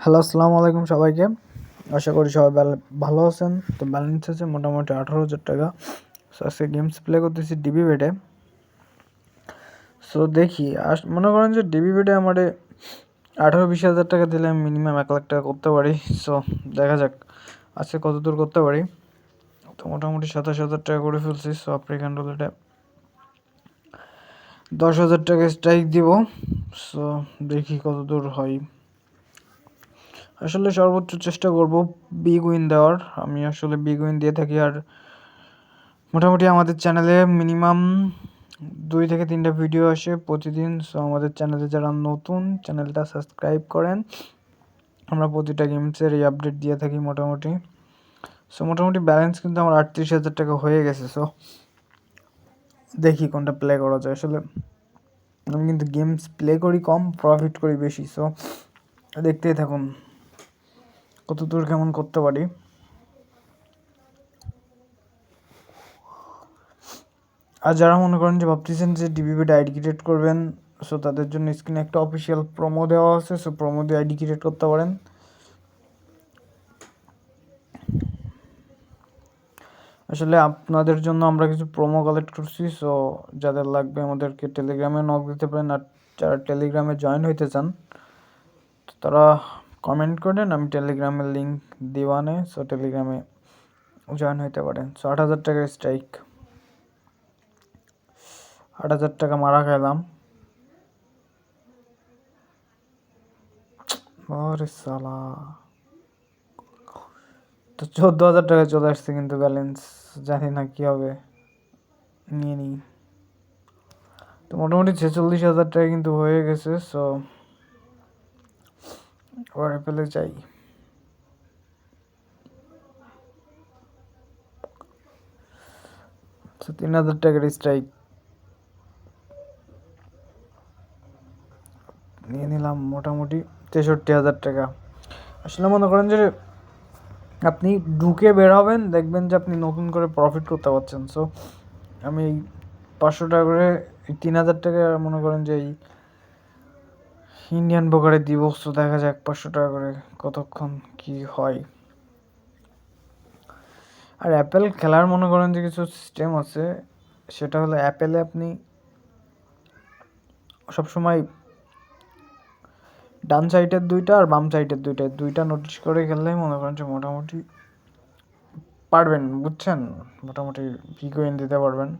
Hello, আসসালামু আলাইকুম সবাইকে। আশা করি সবাই ভালো- আছেন। তো ব্যালেন্স আছে মোটামুটি আঠারো হাজার টাকা। সো আজকে গেমস প্লে করতেছি ডিবি বেডে সো দেখি, আস মনে করেন যে ডিবি বেডে আমার আঠারো বিশ হাজার টাকা দিলে আমি মিনিমাম এক লাখ টাকা করতে পারি। সো দেখা যাক, আজকে কত দূর করতে পারি। তো মোটামুটি সাতাশ হাজার টাকা করে ফেলছি। সো আফ্রিকান রুলেটে দশ হাজার টাকা স্ট্রাইক দিব। সো দেখি কত দূর হয়। আসলে সর্বোচ্চ চেষ্টা করব বিগ উইন দেওয়ার। আমি আসলে বিগ উইন দিয়ে থাকি আর মোটামুটি আমাদের চ্যানেলে মিনিমাম দুই থেকে তিনটা ভিডিও আসে প্রতিদিন। সো আমাদের চ্যানেলে যারা নতুন চ্যানেলটা সাবস্ক্রাইব করেন, আমরা প্রতিটা গেমসের এই আপডেট দিয়ে থাকি মোটামুটি। সো মোটামুটি ব্যালেন্স কিন্তু আমার আটত্রিশ হাজার টাকা হয়ে গেছে। সো দেখি কোনটা প্লে করা যায়। আসলে আমি কিন্তু গেমস প্লে করি কম প্রফিট করি বেশি। সো দেখতেই থাকুন। কত দূর কেমন করতে পারি? আর যারা মনে করেন যে ভাবতেছেন যে ডিবিবিটা আইডি ক্রিয়েট করবেন সো তাদের জন্য স্ক্রিনে একটা অফিসিয়াল প্রোমো দেওয়া আছে সো প্রোমো দিয়ে আইডি ক্রিয়েট করতে পারেন। আসলে আপনাদের জন্য আমরা কিছু প্রোমো কালেক্ট করছি সো যাদের লাগবে আমাদেরকে টেলিগ্রামে নক দিতে পারেন, আর যারা টেলিগ্রামে জয়েন হইতে চান তারা কমেন্ট করেন আমি টেলিগ্রামের লিঙ্ক দিওয়ানে সো টেলিগ্রামে জয়েন হইতে পারেন। সো আট হাজার টাকার স্ট্রাইক আট হাজার টাকা মারা খেলাম সালা। তো চোদ্দ হাজার টাকা চলে আসছে কিন্তু ব্যালেন্স জানি না কী হবে। নিয়ে নিই। তো মোটামুটি ছেচল্লিশ হাজার টাকা কিন্তু হয়ে গেছে সো চাই তো তিন হাজার টাকার স্ট্রাইক নিয়ে নিলাম মোটামুটি তেষট্টি হাজার টাকা। আসলে মনে করেন যে আপনি ঢুকে বের হবেন, দেখবেন যে আপনি নতুন করে প্রফিট করতে পারছেন। সো আমি পাঁচশো টাকা করে তিন হাজার টাকা মনে করেন যে এই ইন্ডিয়ান ব্রোকারে দিব সো দেখা যাক পাঁচশো টাকা করে কতক্ষণ কি হয়। আর অ্যাপেল খেলার মনে করেন যে কিছু সিস্টেম আছে, সেটা হলো অ্যাপেলে আপনি সবসময় ডান সাইডের দুইটা আর বাম সাইডের দুইটা দুইটা নোটিশ করে খেললেই মনে করেন যে মোটামুটি পারবেন, বুঝছেন? মোটামুটি পিকোইন দিতে পারবেন।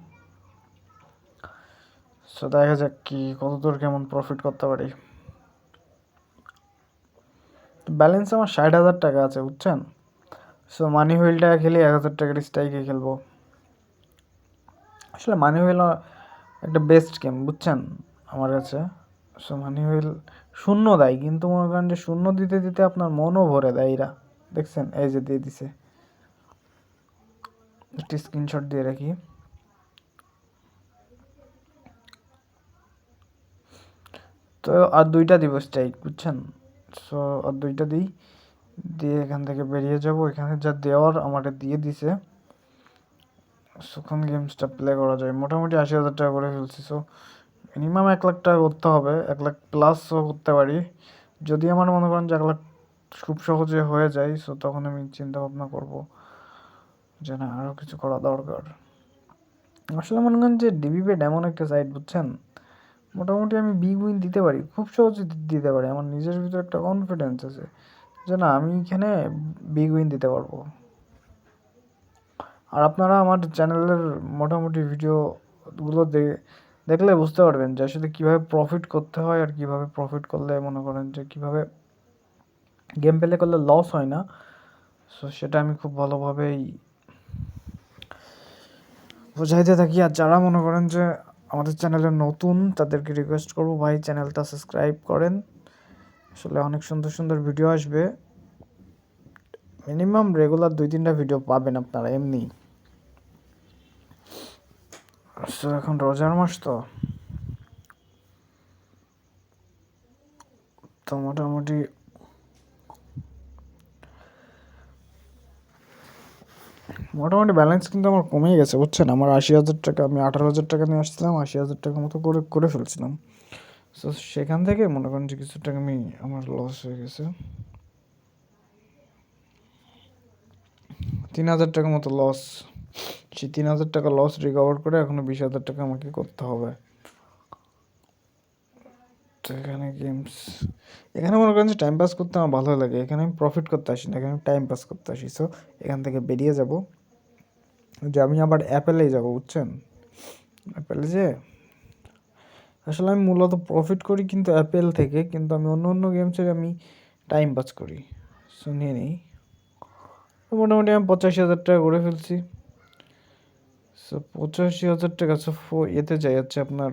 সো দেখা যাক কি, কতদূর কেমন প্রফিট করতে পারি। ব্যালেন্স আমার ষাট হাজার টাকা আছে, বুঝছেন? সো মানি হুইলটা খেলে এক হাজার টাকার স্ট্রাইকে খেলব। আসলে মানি হুইল একটা বেস্ট গেম বুঝছেন? আমার কাছে। সো মানি হুইল শূন্য দেয়, কিন্তু মনে করেন যে শূন্য দিতে দিতে আপনার মনও ভরে দেয় এরা। দেখছেন? এই যে দিয়ে দিছে। একটি স্ক্রিনশট দিয়ে রাখি। তো, আর দুইটা দিব স্ট্রাইক বুঝছেন? সো আর দুইটা দিই। দিয়ে এখান থেকে বেরিয়ে যাব। এখানে যা দেওয়ার আমাকে দিয়ে দিছে। সুখন গেমসটা প্লে করা যায়। মোটামুটি আশি হাজার টাকা করে ফেলছি। সো মিনিমাম এক লাখ টাকা করতে হবে। এক লাখ প্লাসও করতে পারি। যদি আমার মনে করেন যে এক লাখ খুব সহজে হয়ে যায় সো তখন আমি চিন্তা ভাবনা করব যে না আরও কিছু করা দরকার। আসলে মনে করেন যে ডিবি পেড এমন একটা সাইট বুঝছেন? মোটামুটি আমি বিগ উইন দিতে পারি, খুব সহজে দিতে পারি। আমার নিজের ভিতরে একটা কনফিডেন্স আছে যে না, আমি এখানে বিগ উইন দিতে পারব। আর আপনারা আমার চ্যানেলের মোটামুটি ভিডিওগুলো দেখলে বুঝতে পারবেন যে আসলে কীভাবে প্রফিট করতে হয় আর কীভাবে প্রফিট করলে মনে করেন যে কীভাবে গেম প্লে করলে লস হয় না। সো সেটা আমি খুব ভালোভাবেই বোঝাইতে থাকি। আর যারা মনে করেন যে আমাদের চ্যানেলে নতুন, তাদেরকে রিকোয়েস্ট করব, ভাই, চ্যানেলটা সাবস্ক্রাইব করেন। আসলে অনেক সুন্দর সুন্দর ভিডিও আসবে। মিনিমাম রেগুলার দুই তিনটা ভিডিও পাবেন আপনারা, এমনি। এখন রোজার মাস তো। তো মোটামুটি মোটামুটি ব্যালেন্স কিন্তু আমার কমে গেছে, বুঝছেন? আমার আশি হাজার টাকা, আমি আঠারো হাজার টাকা নিয়ে আসছিলাম, আশি হাজার টাকা মতো করে করে ফেলছিলাম। সো সেখান থেকে মনে করেন যে কিছু টাকা আমি, আমার লস হয়ে গেছে। তিন হাজার টাকা মতো লস সেই তিন হাজার টাকা লস রিকভার করে এখনও বিশ হাজার টাকা আমাকে করতে হবে। তো এখানে গেমস এখানে মনে করেন যে টাইম পাস করতে আমার ভালো লাগে। এখানে আমি প্রফিট করতে আসি না, এখানে আমি টাইম পাস করতে আসি। সো এখান থেকে বেরিয়ে যাব। যে আমি আবার অ্যাপেলেই যাব, বুঝছেন? অ্যাপেলে যে, আসলে আমি মূলত প্রফিট করি কিন্তু অ্যাপেল থেকে, কিন্তু আমি অন্য অন্য গেমসের আমি টাইম পাস করি। সো নিয়ে নিই। মোটামুটি আমি পঁচাশি হাজার টাকা করে ফেলছি। সো পঁচাশি হাজার টাকা সো এতে যাই, হচ্ছে আপনার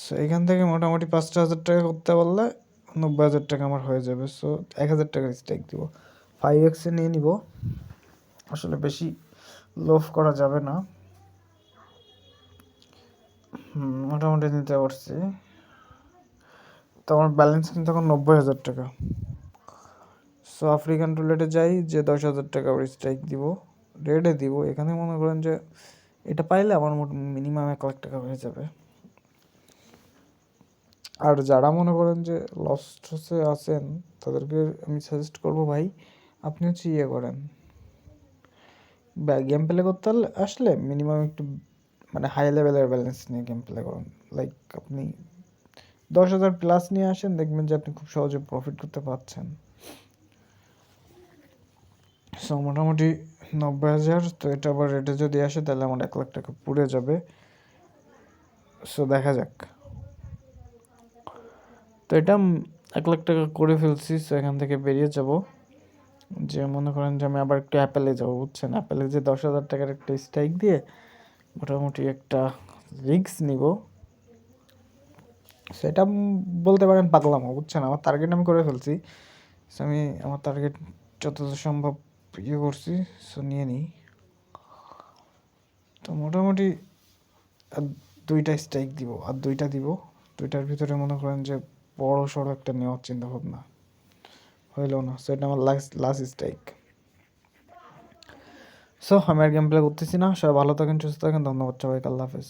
সো এখান থেকে মোটামুটি পাঁচটা হাজার টাকা করতে পারলে নব্বই হাজার টাকা আমার হয়ে যাবে। সো এক হাজার টাকার স্ট্রাইক দিব। ফাইভ এক্সে নিয়ে নিব। আসলে বেশি লোভ করা যাবে না। মোটামুটি নিতে পারছি। তো আমার ব্যালেন্স কিন্তু এখন নব্বই হাজার টাকা। সো আফ্রিকান টুলেটে যাই, যে দশ হাজার টাকা আবার স্ট্রাইক দিব। রেডে দিব। এখানে মনে করেন যে এটা পাইলে আমার মোট মিনিমাম এক লাখ টাকা হয়ে যাবে। আর যারা মনে করেন যে লস্ট হচ্ছে আছেন, তাদেরকে আমি সাজেস্ট করব ভাই আপনি হচ্ছে ইয়ে করেন। গেম প্লে করতে আসলে মিনিমাম একটু মানে হাই লেভেলের ব্যালেন্স নিয়ে গেম প্লে করুন। লাইক আপনি দশ হাজার প্লাস নিয়ে আসেন, দেখবেন যে আপনি খুব সহজে প্রফিট করতে পারছেন। সো মোটামুটি নব্বই হাজার, তো এটা আবার রেটে যদি আসে, তাহলে আমার এক লাখ টাকা পুড়ে যাবে। সো দেখা যাক। তো এটা এক লাখ টাকা করে ফেলছি সো এখান থেকে বেরিয়ে যাব। যে মনে করেন যে আমি আবার একটু অ্যাপেলে যাব, বুঝছেন? অ্যাপেলে যে দশ হাজার টাকার একটা স্ট্রাইক দিয়ে মোটামুটি একটা রিস্ক নিব। সেটা বলতে পারেন পাতলামো বুঝছেন? আমার টার্গেট আমি করে ফেলছি। আমি আমার টার্গেট যতটা সম্ভব ইয়ে করছি সো নিয়ে নিই। তো মোটামুটি আর দুইটা স্ট্রাইক দিব, আর দুইটা দিব। দুইটার ভিতরে মনে করেন যে বড় সড়ো একটা নেওয়ার চিন্তা ভাবনা হইল না সো এটা আমার লাস্ট লাস্ট স্ট্রাইক সো আমি আর গেম প্লে করতেছি না, সবাই ভালো থাকেন, সুস্থ থাকেন, ধন্যবাদ সবাইকে, আল্লাহ হাফেজ।